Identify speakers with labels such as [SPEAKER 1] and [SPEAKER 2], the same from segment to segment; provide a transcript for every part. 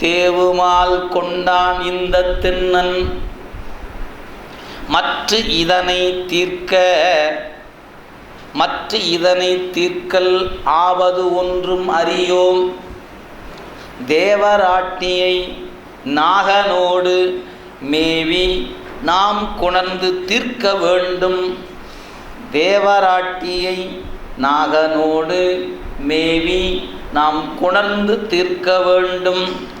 [SPEAKER 1] தேவுமால் கொண்டான் இந்த திண்ணன் மற்ற இதனை தீர்க்க மற்ற இதனை தீர்க்கல் ஆவது ஒன்றும் அறியோம். தேவராட்டியை நாகனோடு மேவி நாம் குணர்ந்து தீர்க்க வேண்டும். தேவராட்டியை நாகனோடு மேவி நாம் குணர்ந்து தீர்க்க வேண்டும்.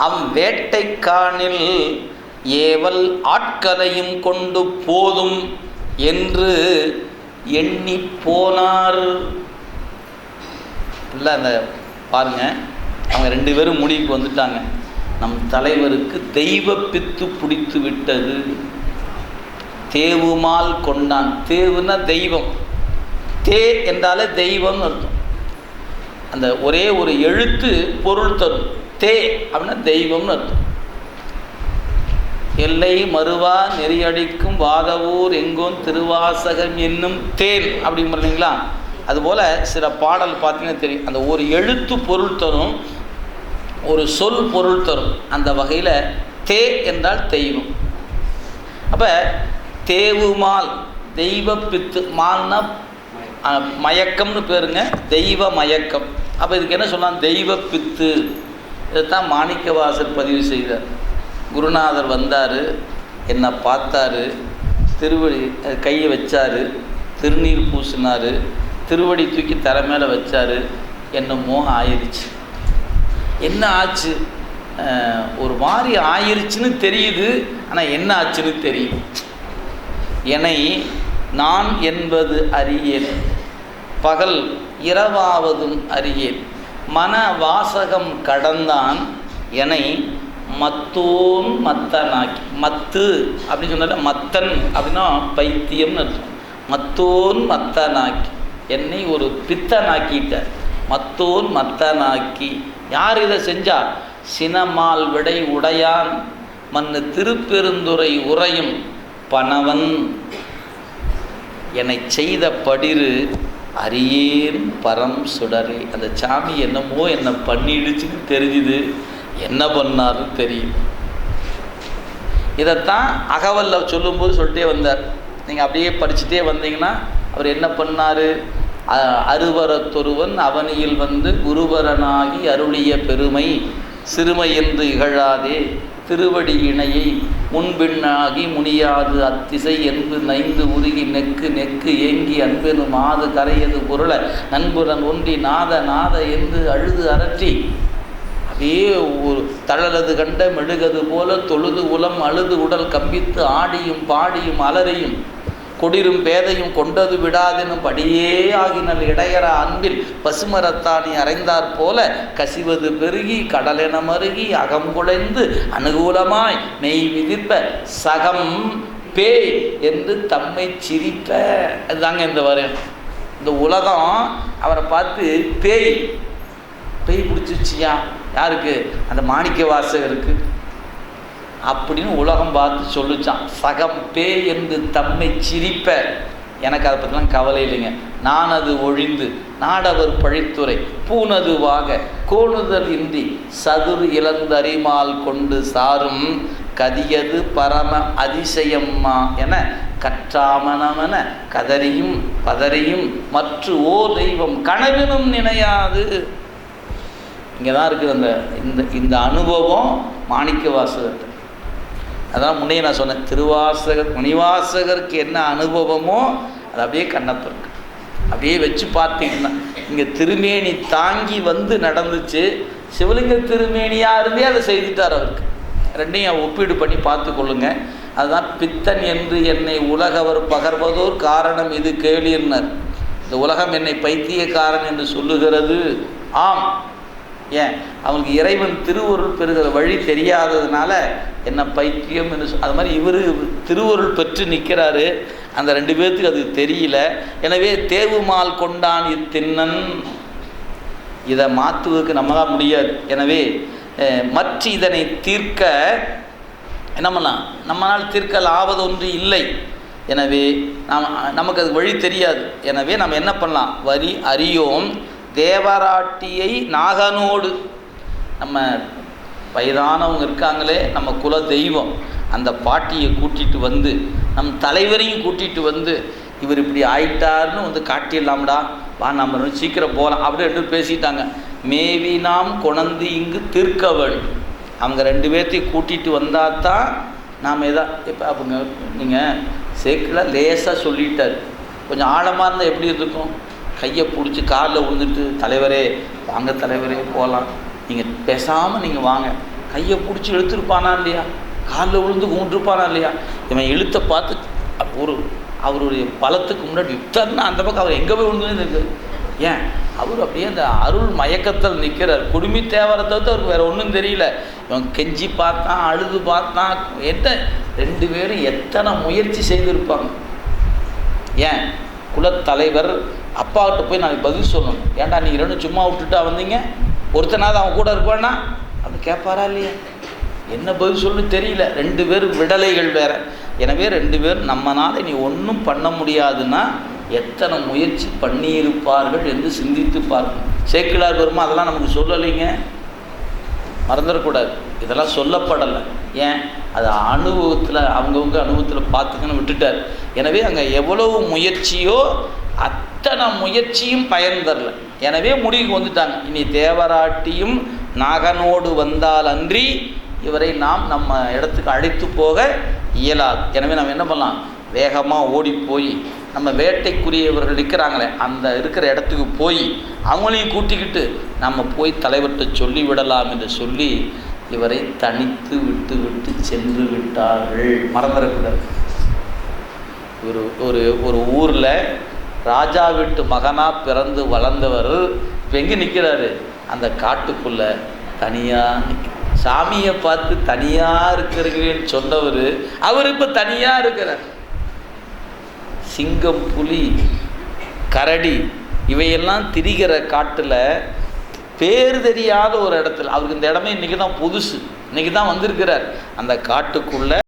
[SPEAKER 1] அம் வேட்டைக்கானில் ஏவல் ஆட்களையும் கொண்டு போதும் என்று எண்ணி போனார். இல்லை அந்த பாருங்க. அவங்க ரெண்டு பேரும் முடிவுக்கு வந்துட்டாங்க. நம் தலைவருக்கு தெய்வ பித்து பிடித்து விட்டது. தேவுமால் கொண்டான். தேவுன்னா தெய்வம். தே என்றாலே தெய்வம்னு அர்த்தம். அந்த ஒரே ஒரு எழுத்து பொருள் தரும். தே அப்படின்னா தெய்வம்னு அர்த்தம். எல்லை மறுவா நெறியடிக்கும் வாதவூர் எங்கும் திருவாசகம் என்னும் தேன் அப்படிங்கிறீங்களா அதுபோல் சில பாடல் பார்த்தீங்கன்னா தெரியும். அந்த ஒரு எழுத்து பொருள் தரும் ஒரு சொல் பொருள் தரும். அந்த வகையில் தே என்றால் தெய்வம். அப்போ தேவுமால் தெய்வ பித்து மால்னா மயக்கம்னு பேருங்க தெய்வ மயக்கம். அப்போ இதுக்கு என்ன சொல்லலாம்? தெய்வ பித்து இதைத்தான் மாணிக்கவாசர் பதிவு செய்தார். குருநாதர் வந்தார் என்னை பார்த்தாரு திருவடி கையை வச்சார் திருநீர் பூசினார் திருவடி தூக்கி தரை மேலே வச்சார் என்ன மோகம் ஆயிடுச்சு என்ன ஆச்சு? ஒரு மாதிரி ஆயிருச்சுன்னு தெரியுது ஆனால் என்ன ஆச்சுன்னு தெரியும். என்னை நான் என்பது அறியேன் பகல் இரவாவதும் அறியேன். மன வாசகம் கடந்தான் என்னை மத்தோன் மத்தனாக்கி. மத்து அப்படின்னு சொன்னால மத்தன் அப்படின்னா பைத்தியம்னு அர்த்தம். மத்தோன் மத்தனாக்கி. என்னை ஒரு பித்தனாக்கிட்டார். மத்தோன் மத்தனாக்கி. யார் இதை செஞ்சா? சினமால் விடை உடையான். மன்னு திருப்பெருந்துறை உறையும் பணவன். என்னை செய்த படிரு அரியேன் பரம் சுடரே. அந்த சாமி என்னமோ என்னை பண்ணிடுச்சுன்னு தெரிஞ்சுது. என்ன பண்ணாருன்னு தெரியும் இதைத்தான் அகவல்ல சொல்லும்போது சொல்லிட்டே வந்தார். நீங்கள் அப்படியே படிச்சுட்டே வந்தீங்கன்னா அவர் என்ன பண்ணார்? அருவரத்தொருவன் அவனியில் வந்து குருவரனாகி அருளிய பெருமை சிறுமை என்று இகழாதே. திருவடி இணையை முன்பின்னாகி முனியாது அத்திசை என்பு நைந்து உருகி நெக்கு நெக்கு ஏங்கி அன்பெனு மாது கரையது பொருள நண்புரன் ஒன்றி நாத நாத என்று அழுது அரற்றி அதே ஒரு தழலது கண்ட மெழுகது போல தொழுது உலம் அழுது உடல் கம்பித்து ஆடியும் பாடியும் அலறியும். கொடிரும் பேதையும் கொண்டது விடாதெனும் படியே ஆகினல் இடையற அன்பில் பசுமரத்தானி அறைந்தாற் போல கசிவது பெருகி கடலென மருகி அகங்குலைந்து அனுகூலமாய் மெய் விதிப்ப சகம் பேய் என்று தம்மை சிரிப்ப. அதுதாங்க இந்த வரையும் இந்த உலகம் அவரை பார்த்து பேய் பேய் பிடிச்சிச்சியா யாருக்கு? அந்த மாணிக்க வாசகருக்கு அப்படின்னு உலகம் பார்த்து சொல்லுச்சான் சகம் பே என்று தம்மை சிரிப்ப. எனக்கு அதை பற்றிலாம் கவலை இல்லைங்க. நான் அது ஒழிந்து நாடவர் பழித்துறை பூனதுவாக கோணுதல் இன்றி சதுர் இளந்தறிமால் கொண்டு சாரும் கதியது பரம அதிசயம்மா என கற்றாமனமென கதறியும் பதறியும் மற்ற ஓ தெய்வம் கனவினும் நினையாது. இங்கே தான் இருக்குது அந்த இந்த இந்த அனுபவம் மாணிக்க வாசகத்தை அதான் முன்னே நான் சொன்னேன் திருவாசகர் முனிவாசகருக்கு என்ன அனுபவமோ அது அப்படியே கண்ணப்பருக்கு அப்படியே வச்சு பார்த்தீங்கன்னா இங்கே திருமேனி தாங்கி வந்து நடந்துச்சு சிவலிங்க திருமேனியாக இருந்தே அதை செய்துட்டார் அவருக்கு. ரெண்டையும் ஒப்பீடு பண்ணி பார்த்து கொள்ளுங்க. அதுதான் பித்தன் என்று என்னை உலகவர் பகர்வதோர் காரணம் இது கேளீர்னர் இந்த உலகம் என்னை பைத்தியக்காரன் என்று சொல்லுகிறது. ஆம். ஏன்? அவங்களுக்கு இறைவன் திருவருள் பெறுகிற வழி தெரியாததுனால என்ன பைத்தியம் என்று அது மாதிரி இவர் திருவருள் பெற்று நிற்கிறாரு. அந்த ரெண்டு பேர்த்துக்கு அது தெரியல. எனவே தேவுமால் கொண்டான் இத்தின்னன். இதை மாற்றுவதற்கு நம்மளால் முடியாது. எனவே மற்ற இதனை தீர்க்க என்ன பண்ணலாம்? நம்மளால் தீர்க்கல் ஆவது ஒன்று இல்லை. எனவே நாம் நமக்கு அது வழி தெரியாது. எனவே நம்ம என்ன பண்ணலாம்? வரி அறியோம். தேவராட்டியை நாகனோடு. நம்ம வயதானவங்க இருக்காங்களே நம்ம குல தெய்வம். அந்த பாட்டியை கூட்டிட்டு வந்து நம் தலைவரையும் கூட்டிட்டு வந்து இவர் இப்படி ஆயிட்டாருன்னு வந்து காட்டிடலாம்டா. வா நம்ம சீக்கிரம் போகலாம் அப்படி ரெண்டு பேரும் பேசிட்டாங்க. மேவி நாம் கொணந்து இங்கு தீர்க்கவள் அவங்க ரெண்டு பேர்த்தையும் கூட்டிட்டு வந்தால் தான் நாம் எதா இப்போ அவங்க நீங்கள் சேக்கில் லேசாக சொல்லிட்டார். கொஞ்சம் ஆழமாக இருந்தால் எப்படி இருக்கும் கையை பிடிச்சி காலில் விழுந்துட்டு தலைவரே வாங்க தலைவரே போகலாம். நீங்கள் பேசாமல் நீங்கள் வாங்க. கையை பிடிச்சி இழுத்துருப்பானா இல்லையா? காலில் விழுந்து கும்பிட்டுருப்பானா இல்லையா? இவன் இழுத்த பார்த்து ஒரு அவருடைய பலத்துக்கு முன்னாடி யுத்தம்னா அந்த பக்கம் அவர் எங்கே போய் விழுந்துன்னு இருக்கு. ஏன்? அவர் அப்படியே அந்த அருள் மயக்கத்தில் நிற்கிறார் குடுமி தேவரை தவிர்த்து அவருக்கு வேறு ஒன்றும் தெரியல. இவன் கெஞ்சி பார்த்தான் அழுது பார்த்தான். என்ன? ரெண்டு பேரும் எத்தனை முயற்சி செய்திருப்பாங்க. ஏன்? குலத்தலைவர் அப்பாக்கிட்ட போய் நான் பதில் சொல்லணும். ஏன்டா நீங்கள் ரெண்டும் சும்மா விட்டுட்டா வந்தீங்க? ஒருத்தனாவது அவன் கூட இருப்பானா அப்படி கேட்பாரா இல்லையா? என்ன பதில் சொல்லு தெரியல. ரெண்டு பேரும் விடலைகள் வேற. எனவே ரெண்டு பேரும் நம்மனால் நீ ஒன்றும் பண்ண முடியாதுன்னா எத்தனை முயற்சி பண்ணியிருப்பார்கள் என்று சிந்தித்து பார்க்கணும். சேக்கிழார் பெருமா அதெல்லாம் நமக்கு சொல்லலைங்க. மறந்துடக்கூடாது. இதெல்லாம் சொல்லப்படலை. ஏன்? அது அனுபவத்தில் அவங்கவுங்க அனுபவத்தில் பார்த்துக்கன்னு விட்டுட்டார். எனவே அங்கே எவ்வளவு முயற்சியோ அத் அத்தனை முயற்சியும் பயன் தரல. எனவே முடிவுக்கு வந்துட்டாங்க. இனி தேவராட்டியும் நாகனோடு வந்தால் அன்றி இவரை நாம் நம்ம இடத்துக்கு அழைத்து போக இயலாது. எனவே நம்ம என்ன பண்ணலாம்? வேகமாக ஓடி போய் நம்ம வேட்டைக்குரியவர்கள் இருக்கிறாங்களே அந்த இருக்கிற இடத்துக்கு போய் அவங்களையும் கூட்டிக்கிட்டு நம்ம போய் தலைவர்கிட்ட சொல்லி விடலாம் என்று சொல்லி இவரை தனித்து விட்டு விட்டு சென்று விட்டார்கள். மறந்துடக்கூடாது. ஒரு ஒரு ஒரு ஊரில் ராஜா வீட்டு மகனாக பிறந்து வளர்ந்தவர் இப்போ எங்கே நிற்கிறாரு அந்த காட்டுக்குள்ளே தனியாக நிற்க சாமியை பார்த்து தனியாக இருக்கிறீங்கன்னு சொன்னவர் அவர் இப்போ தனியாக இருக்கிறார். சிங்கம் புலி கரடி இவையெல்லாம் திரிகிற காட்டில் பேர் தெரியாத ஒரு இடத்துல அவருக்கு இந்த இடமே இன்றைக்கி தான் புதுசு. இன்றைக்கி தான் வந்திருக்கிறார். அந்த காட்டுக்குள்ளே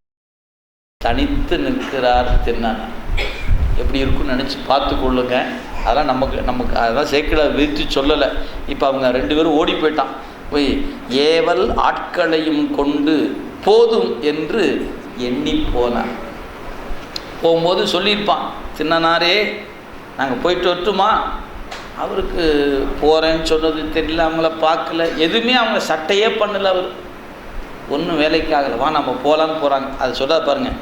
[SPEAKER 1] தனித்து நிற்கிறார் தின்னானா. எப்படி இருக்குன்னு நினச்சி பார்த்து கொள்ளுங்க. அதெல்லாம் நமக்கு நமக்கு அதெல்லாம் சேக்கிட விரித்து சொல்லலை. இப்போ அவங்க ரெண்டு பேரும் ஓடி போயிட்டான். போய் ஏவல் ஆட்களையும் கொண்டு போதும் என்று எண்ணி போனான். போகும்போது சொல்லியிருப்பான் சின்னனாரே நாங்கள் போயிட்டு வரட்டுமா? அவருக்கு போகிறேன்னு சொன்னது தெரியல அவங்கள பார்க்கல. எதுவுமே அவங்க சட்டையே பண்ணலை அவர். ஒன்றும் வேலைக்கு ஆகலை. வா நம்ம போகலான்னு போகிறாங்க அதை சொல்ல பாருங்கள்